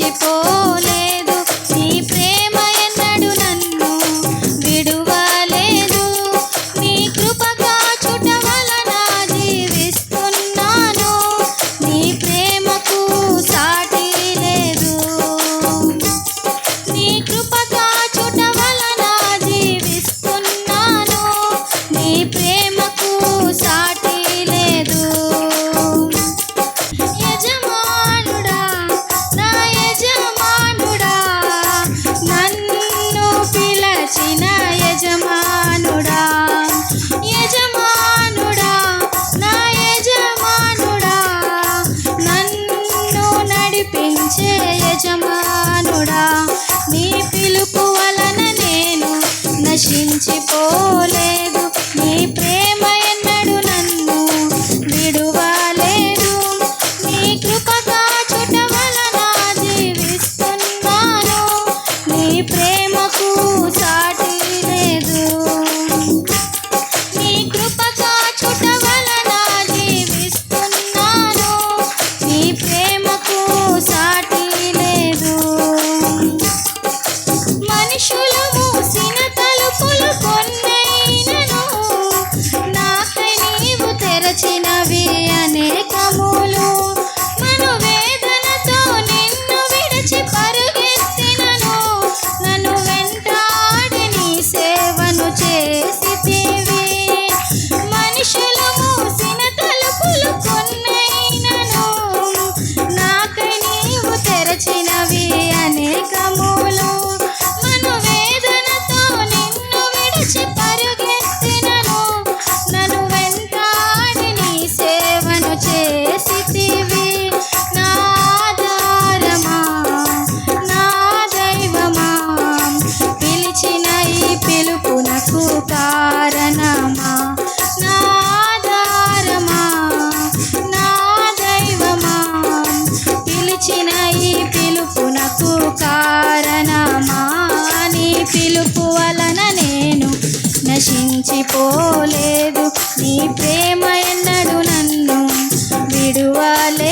మరిచిపోలే నశించిపోలేదు నీ ప్రేమ నశించిపోలేదు నీ ప్రేమ ఎన్నడు నన్ను విడువలేదు